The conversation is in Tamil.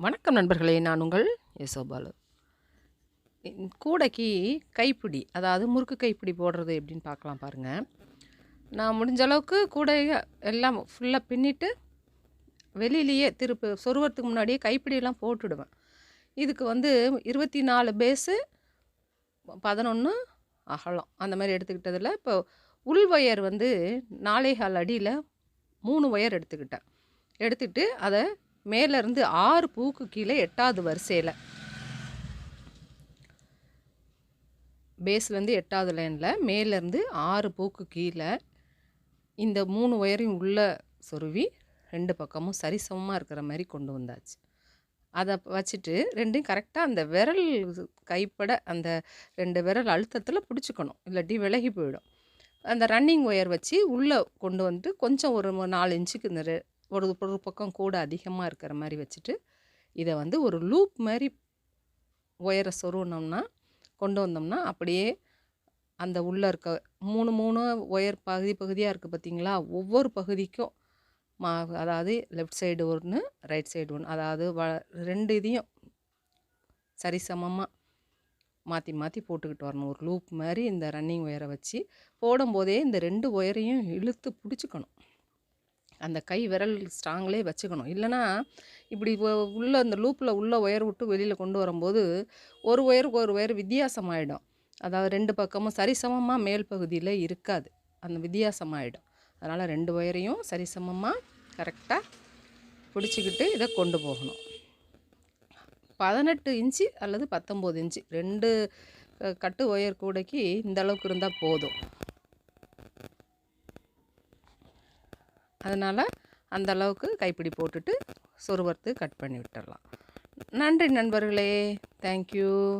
வணக்கம் நண்பர்களே நான் உங்கள் யசோபாலு கூடைக்கு கைப்பிடி அதாவது முறுக்கு கைப்பிடி போடுறது எப்படின்னு பார்க்கலாம் பாருங்கள் நான் முடிஞ்ச அளவுக்கு கூடையை எல்லாம் ஃபுல்லாக பின்னிட்டு வெளியிலேயே திருப்பு சொருவத்துக்கு முன்னாடியே கைப்பிடியெல்லாம் போட்டுடுவேன். இதுக்கு வந்து இருபத்தி நாலு பேஸு பதினொன்று அகலம். அந்த மாதிரி எடுத்துக்கிட்டதில் இப்போ உள் ஒயர் வந்து நாலே கால் அடியில் மூணு ஒயர் எடுத்துக்கிட்டேன். எடுத்துக்கிட்டு அதை மேலேருந்து ஆறு பூக்கு கீழே எட்டாவது வரிசையில். பேஸ்லேருந்து எட்டாவது லைனில் மேலேருந்து ஆறு பூக்கு கீழே இந்த மூணு ஒயரையும் உள்ளே சொருவி ரெண்டு பக்கமும் சரிசமமாக இருக்கிற மாதிரி கொண்டு வந்தாச்சு. அதை வச்சுட்டு ரெண்டையும் கரெக்டாக அந்த விரல் கைப்பட அந்த ரெண்டு விரல் அழுத்தத்தில் பிடிச்சிக்கணும். இல்லாட்டி விலகி போயிடும். அந்த ரன்னிங் ஒயர் வச்சு உள்ளே கொண்டு வந்துட்டு கொஞ்சம் ஒரு நாலு இன்ச்சுக்கு இந்த ஒரு ஒரு பக்கம் கூட அதிகமாக இருக்கிற மாதிரி வச்சுட்டு இதை வந்து ஒரு லூப் மாதிரி ஒயரை சொருவினோம்னா கொண்டு வந்தோம்னா அப்படியே அந்த உள்ளே இருக்க மூணு மூணு ஒயர் பகுதி பகுதியாக இருக்குது பார்த்தீங்களா ஒவ்வொரு பகுதிக்கும் மா அதாவது லெஃப்ட் சைடு ஒன்று ரைட் சைடு ஒன்று அதாவது வ ரெண்டு இதையும் சரிசமமாக மாற்றி மாற்றி போட்டுக்கிட்டு வரணும். ஒரு லூப் மாதிரி இந்த ரன்னிங் ஒயரை வச்சு போடும்போதே இந்த ரெண்டு ஒயரையும் இழுத்து பிடிச்சிக்கணும். அந்த கை விரல் ஸ்ட்ராங்லேயே வச்சுக்கணும். இல்லைன்னா இப்படி உள்ளே உள்ள அந்த லூப்பில் உள்ள ஒயர் விட்டு வெளியில் கொண்டு வரும்போது ஒரு ஒயருக்கு ஒரு ஒயர் வித்தியாசமாயிடும். அதாவது ரெண்டு பக்கமும் சரிசமமாக மேல் பகுதியில் இருக்காது. அந்த வித்தியாசமாயிடும். அதனால் ரெண்டு ஒயரையும் சரிசமமாக கரெக்டாக பிடிச்சிக்கிட்டு இதை கொண்டு போகணும். பதினெட்டு இன்ச்சு அல்லது பத்தொம்போது இன்ச்சு. ரெண்டு கட்டு ஒயர் கூடைக்கு இந்த அளவுக்கு இருந்தால் போதும். அதனால் அந்த அளவுக்கு கைப்பிடி போட்டுட்டு சொருவறுத்து கட் பண்ணி விட்டுடலாம். நன்றி நண்பர்களே. தேங்க்யூ